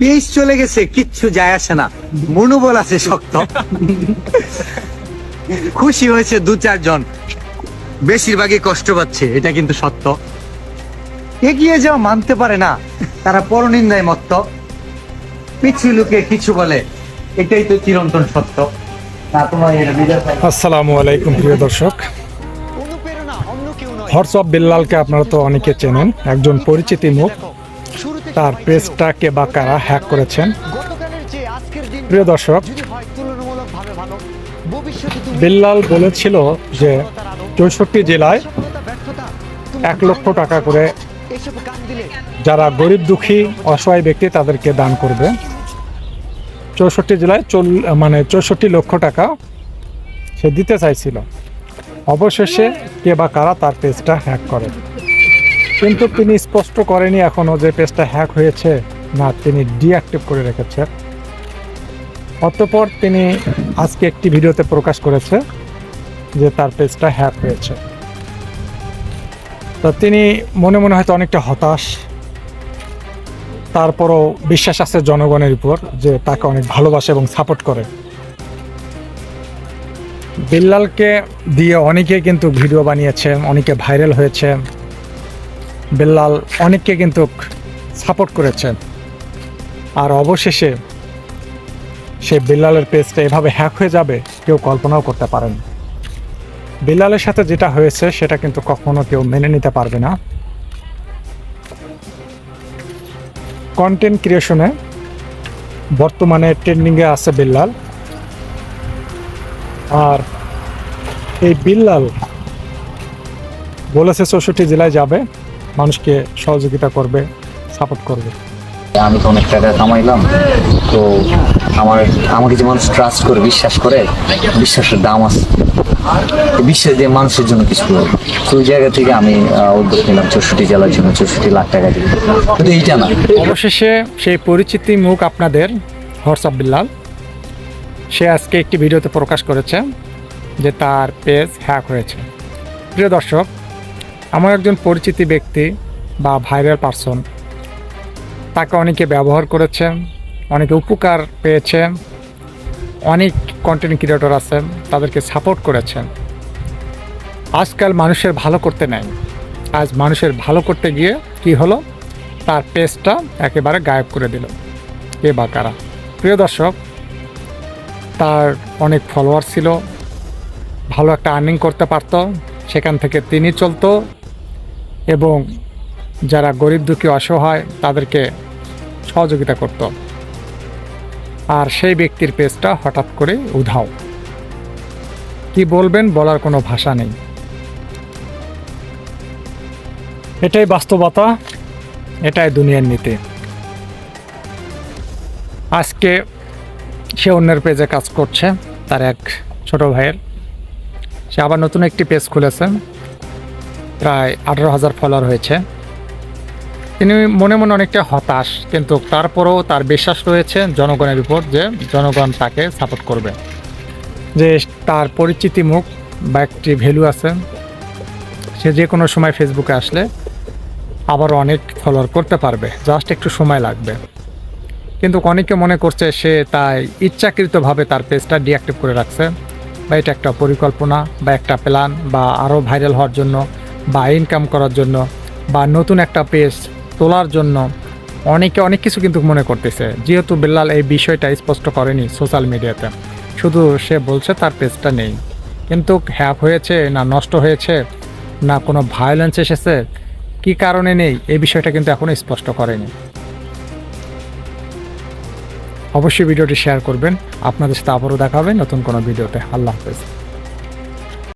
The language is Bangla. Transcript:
পেজ চলে গেছে কিচ্ছু যায় আসে না। মনোবল আছে শক্ত। খুশি হয়েছে দু চারজন। বেশিরভাগই কষ্ট পাচ্ছে এটা কিন্তু সত্য। এগিয়ে যাওয়া মানতে পারে না। তারা পরনিন্দায় মত্ত। পিছু লুকে কিছু বলে এটাই তো চিরন্তন সত্য। আসসালামু আলাইকুম প্রিয় দর্শক। কেউ বিল্লালকে আপনারা তো অনেকে চেনেন। একজন পরিচিতি মুখ। তার পেজটাকে বা কারা হ্যাক করেছেন। প্রিয় দর্শক, বিল্লাল বলেছিল যে চৌষট্টি জেলায় এক লক্ষ টাকা করে যারা গরিব দুঃখী, অসহায় ব্যক্তি তাদেরকে দান করবে। চৌষট্টি জেলায় চল মানে চৌষট্টি লক্ষ টাকা সে দিতে চাইছিল। অবশেষে কে বা কারা তার পেজটা হ্যাক করে। কিন্তু তিনি স্পষ্ট করেনি এখনও যে পেজটা হ্যাক হয়েছে না তিনি ডিঅ্যাক্টিভ করে রেখেছে। অতঃপর তিনি আজকে একটি ভিডিওতে প্রকাশ করেছে যে তার পেজটা হ্যাক হয়েছে। তো তিনি মনে মনে হয়তো অনেকটা হতাশ। তারপরও বিশ্বাস আছে জনগণের উপর যে তাকে অনেক ভালোবাসে এবং সাপোর্ট করে। বিল্লালকে দিয়ে অনেকে কিন্তু ভিডিও বানিয়েছে, অনেকে ভাইরাল হয়েছে। বিল্লাল অনেককে কিন্তু সাপোর্ট করেছে আর অবশেষে সে বিল্লালের পেজটা এভাবে হ্যাক হয়ে যাবে, কেউ কল্পনাও করতে পারেন বিল্লালের সাথে যেটা হয়েছে, সেটা কিন্তু কখনো কেউ মেনে নিতে পারবে না। কন্টেন্ট ক্রিয়েশনে বর্তমানে ট্রেন্ডিংয়ে আছে বিল্লাল। আর এই বিল্লাল বলেছে চৌষট্টি জেলায় যাবে। মানুষকে সহযোগিতা করবে সাপোর্ট করবে। আমি তো অনেক টাকা কামাইলাম তো আমার আমাকে যে মানুষ ট্রাস্ট করে বিশ্বাস করে বিশ্বাসের দাম আছে। বিশ্বাস দিয়ে মানুষের জন্য কিছু করব। তো ওই জায়গা থেকে আমি উদ্যোগ নিলাম চৌষট্টি জেলার জন্য চৌষট্টি লাখ টাকা দিয়ে। কিন্তু এইটা না। অবশেষে সেই পরিচিতি মুখ আপনাদের হোয়াটসঅ্যাপ বিল্লাল সে আজকে একটি ভিডিওতে প্রকাশ করেছে যে তার পেজ হ্যাক হয়েছে। প্রিয় দর্শক আমার একজন পরিচিতি ব্যক্তি বা ভাইরাল পারসন। তাকে অনেকে ব্যবহার করেছে অনেকে উপকার পেয়েছে অনেক কন্টেন্ট ক্রিয়েটর আছে তাদেরকে সাপোর্ট করেছেন। আজকাল মানুষের ভালো করতে নেয় আজ মানুষের ভালো করতে গিয়ে কি হলো? তার পেজটা একেবারে গায়েব করে দিল। এ বা কারা? প্রিয় দর্শক, তার অনেক ফলোয়ার ছিল। ভালো একটা আর্নিং করতে পারতো। সেখান থেকে তিনি চলতো। এবং যারা গরিব দুঃখী অসহায়, তাদেরকে সহযোগিতা করত। আর সেই ব্যক্তির পেজটা হঠাৎ করে উধাও। কি বলবেন, বলার কোনো ভাষা নেই। এটাই বাস্তবতা, এটাই দুনিয়ার নীতি। আজকে সে অন্যের পেজে কাজ করছে, তার এক ছোট ভাইয়ের। সে আবার নতুন একটি পেজ খুলেছে। প্রায় আঠারো হাজার ফলোয়ার হয়েছে। তিনি মনে মনে অনেকটা হতাশ, কিন্তু তারপরেও তার বিশ্বাস রয়েছে জনগণের উপর যে জনগণ তাকে সাপোর্ট করবে। যে তার পরিচিতি মুখ বা একটি ভ্যালু আছে, সে যে কোনো সময় ফেসবুকে আসলে আবার অনেক ফলোয়ার করতে পারবে জাস্ট একটু সময় লাগবে। কিন্তু অনেকে মনে করছে সে তাই ইচ্ছাকৃতভাবে তার পেজটা ডিঅ্যাক্টিভ করে রাখছে, বা এটা একটা পরিকল্পনা বা একটা প্ল্যান বা আরও ভাইরাল হওয়ার জন্য বা ইনকাম করার জন্য বা নতুন একটা পেজ তোলার জন্য অনেকে অনেক কিছু কিন্তু মনে করতেছে। যেহেতু বিল্লাল এই বিষয়টা স্পষ্ট করেনি সোশ্যাল মিডিয়াতে শুধু সে বলছে তার পেজটা নেই। কিন্তু হ্যাপ হয়েছে না নষ্ট হয়েছে না কোনো ভায়োলেন্স এসেছে, কি কারণে নেই এই বিষয়টা কিন্তু এখনও স্পষ্ট করেনি। অবশ্যই ভিডিওটি শেয়ার করবেন। আপনাদের সাথে আবারও দেখা হবে নতুন কোনো ভিডিওতে। আল্লাহ হাফেজ।